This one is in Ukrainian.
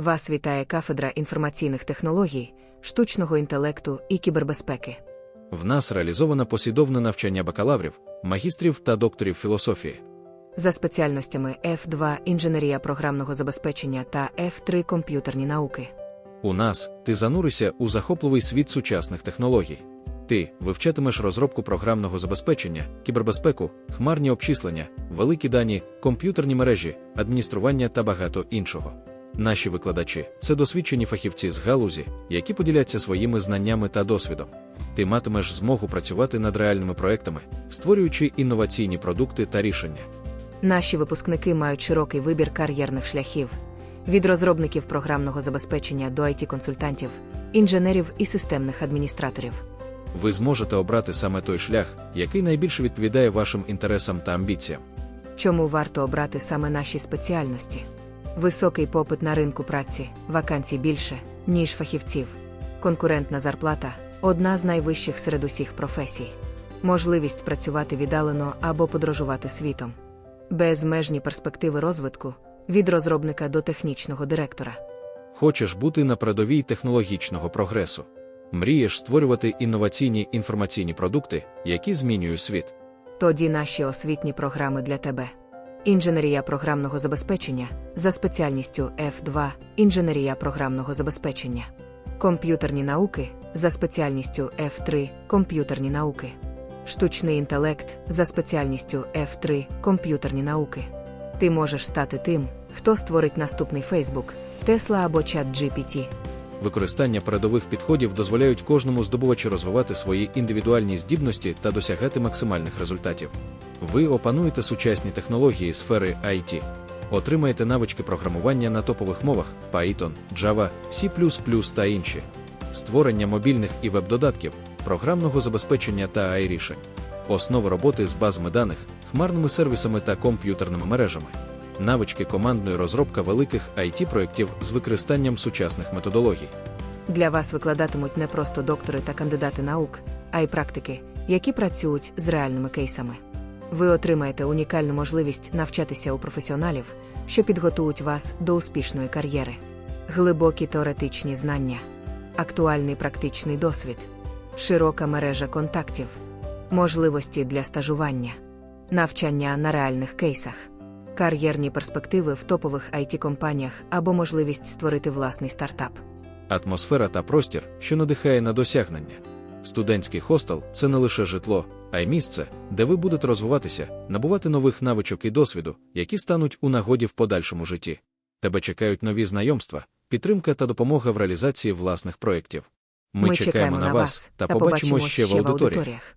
Вас вітає кафедра інформаційних технологій, штучного інтелекту і кібербезпеки. В нас реалізовано послідовне навчання бакалаврів, магістрів та докторів філософії. За спеціальностями F2 інженерія програмного забезпечення та F3 комп'ютерні науки. У нас ти зануришся у захопливий світ сучасних технологій. Ти вивчатимеш розробку програмного забезпечення, кібербезпеку, хмарні обчислення, великі дані, комп'ютерні мережі, адміністрування та багато іншого. Наші викладачі це досвідчені фахівці з галузі, які поділяться своїми знаннями та досвідом. Ти матимеш змогу працювати над реальними проектами, створюючи інноваційні продукти та рішення. Наші випускники мають широкий вибір кар'єрних шляхів від розробників програмного забезпечення до IT-консультантів, інженерів і системних адміністраторів. Ви зможете обрати саме той шлях, який найбільше відповідає вашим інтересам та амбіціям. Чому варто обрати саме наші спеціальності? Високий попит на ринку праці, вакансій більше, ніж фахівців. Конкурентна зарплата одна з найвищих серед усіх професій. Можливість працювати віддалено або подорожувати світом. Безмежні перспективи розвитку від розробника до технічного директора. Хочеш бути на передовій технологічного прогресу. Мрієш створювати інноваційні інформаційні продукти, які змінюють світ. Тоді наші освітні програми для тебе. Інженерія програмного забезпечення за спеціальністю F2 інженерія програмного забезпечення. Комп'ютерні науки за спеціальністю F3 комп'ютерні науки. Штучний інтелект за спеціальністю F3 комп'ютерні науки. Ти можеш стати тим, хто створить наступний Facebook, Tesla або ChatGPT. Використання передових підходів дозволяють кожному здобувачу розвивати свої індивідуальні здібності та досягати максимальних результатів. Ви опануєте сучасні технології сфери IT. Отримаєте навички програмування на топових мовах Python, Java, C++ та інші, створення мобільних і веб-додатків, програмного забезпечення та AI рішень, основи роботи з базами даних, хмарними сервісами та комп'ютерними мережами, навички командної розробка великих IT-проєктів з використанням сучасних методологій. Для вас викладатимуть не просто доктори та кандидати наук, а й практики, які працюють з реальними кейсами. Ви отримаєте унікальну можливість навчатися у професіоналів, що підготують вас до успішної кар'єри. Глибокі теоретичні знання, актуальний практичний досвід, широка мережа контактів, можливості для стажування, навчання на реальних кейсах, кар'єрні перспективи в топових IT-компаніях або можливість створити власний стартап. Атмосфера та простір, що надихає на досягнення. Студентський хостел це не лише житло, а й місце, де ви будете розвиватися, набувати нових навичок і досвіду, які стануть у нагоді в подальшому житті. Тебе чекають нові знайомства, підтримка та допомога в реалізації власних проєктів. Ми, чекаємо на вас та побачимо ще в аудиторіях.